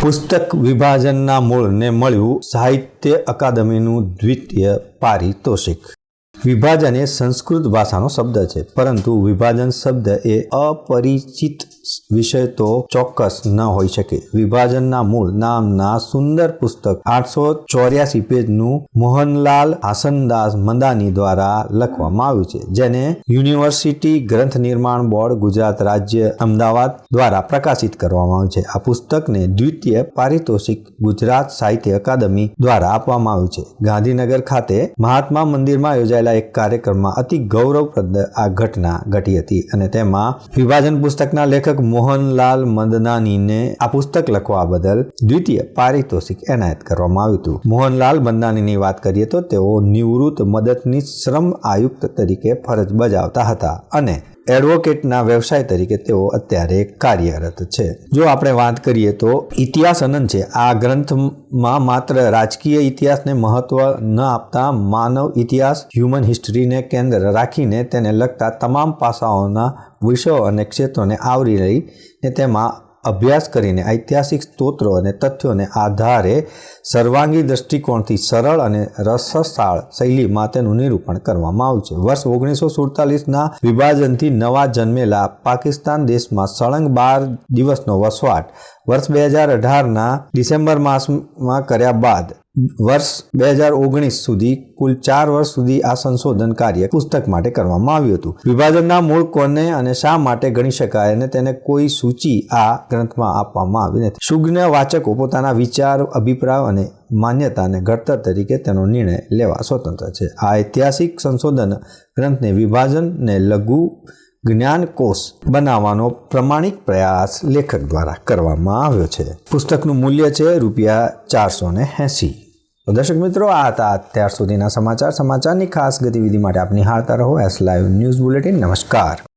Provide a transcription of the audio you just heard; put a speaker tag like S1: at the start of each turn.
S1: પુસ્તક વિભાજનના મૂળને મળ્યું સાહિત્ય અકાદમીનું દ્વિતીય પારિતોષિક. વિભાજન એ સંસ્કૃત ભાષાનો શબ્દ છે, પરંતુ વિભાજન શબ્દ એ અપરિચિત વિષય તો ચોક્કસ ન હોઈ શકે. વિભાજનના મૂળ નામના સુંદર પુસ્તક આઠસો ચોર્યાસી પેજનું મોહનલાલ હાસનદાસ મંદાની દ્વારા લખવામાં આવ્યું છે, જેને યુનિવર્સિટી ગ્રંથ નિર્માણ બોર્ડ ગુજરાત રાજ્ય અમદાવાદ દ્વારા પ્રકાશિત કરવામાં આવ્યું છે. આ પુસ્તકને દ્વિતીય પારિતોષિક ગુજરાત સાહિત્ય અકાદમી દ્વારા આપવામાં આવ્યું છે. ગાંધીનગર ખાતે મહાત્મા મંદિરમાં યોજાયેલા એક કાર્યક્રમમાં અતિ ગૌરવપ્રદ આ ઘટના ઘટી હતી અને તેમાં વિભાજન પુસ્તકના લેખક મોહનલાલ મંદનાનીને આ પુસ્તક લખવા બદલ દ્વિતીય પારિતોષિક એનાયત કરવામાં આવ્યું હતું. મોહનલાલ મંદાનીની વાત કરીએ તો તેઓ નિવૃત્ત મદદની શ્રમ આયુક્ત તરીકે ફરજ બજાવતા હતા અને એડવોકેટના વ્યવસાય તરીકે તેઓ અત્યારે કાર્યરત છે. જો આપણે વાત કરીએ તો ઇતિહાસ અનંત છે. આ ગ્રંથમાં માત્ર રાજકીય ઇતિહાસને મહત્વ ન આપતા માનવ ઇતિહાસ હ્યુમન હિસ્ટ્રીને કેન્દ્ર રાખીને તેને લગતા તમામ પાસાઓના વિષયો અને ક્ષેત્રોને આવરી લઈને તેમાં અભ્યાસ કરીને ઐતિહાસિક સ્તોત્રો અને તથ્યોને આધારે સર્વાંગી દૃષ્ટિકોણથી સરળ અને રસસાળ શૈલીમાં તેનું નિરૂપણ કરવામાં આવ્યું છે. વર્ષ ઓગણીસો સુડતાલીસના વિભાજનથી નવા જન્મેલા પાકિસ્તાન દેશમાં સળંગ બાર દિવસનો વસવાટ વર્ષ બે હજાર અઢારના ડિસેમ્બર માસમાં કર્યા બાદ વર્ષ બે હજાર ઓગણીસ સુધી કુલ ચાર વર્ષ સુધી આ સંશોધન કાર્ય પુસ્તક માટે કરવામાં આવ્યું હતું. વિભાજનના મૂળ કોને અને શા માટે ગણી શકાય અને તેને કોઈ સૂચિ આ ગ્રંથમાં આપવામાં આવી નથી. સુજ્ઞ વાચકો પોતાના વિચાર, અભિપ્રાય અને માન્યતાને ઘડતર તરીકે તેનો નિર્ણય લેવા સ્વતંત્ર છે. આ ઐતિહાસિક સંશોધન ગ્રંથને વિભાજનને લઘુ જ્ઞાનકોશ બનાવવાનો પ્રમાણિક પ્રયાસ લેખક દ્વારા કરવામાં આવ્યો છે. પુસ્તકનું મૂલ્ય છે રૂપિયા ચારસો ને એંસી. તો દર્શક મિત્રો, આ હતા અત્યાર સુધીના સમાચાર. સમાચારની ખાસ ગતિવિધિ માટે આપની હારતા રહો. એસ લાઈવ ન્યૂઝ બુલેટિન નમસ્કાર.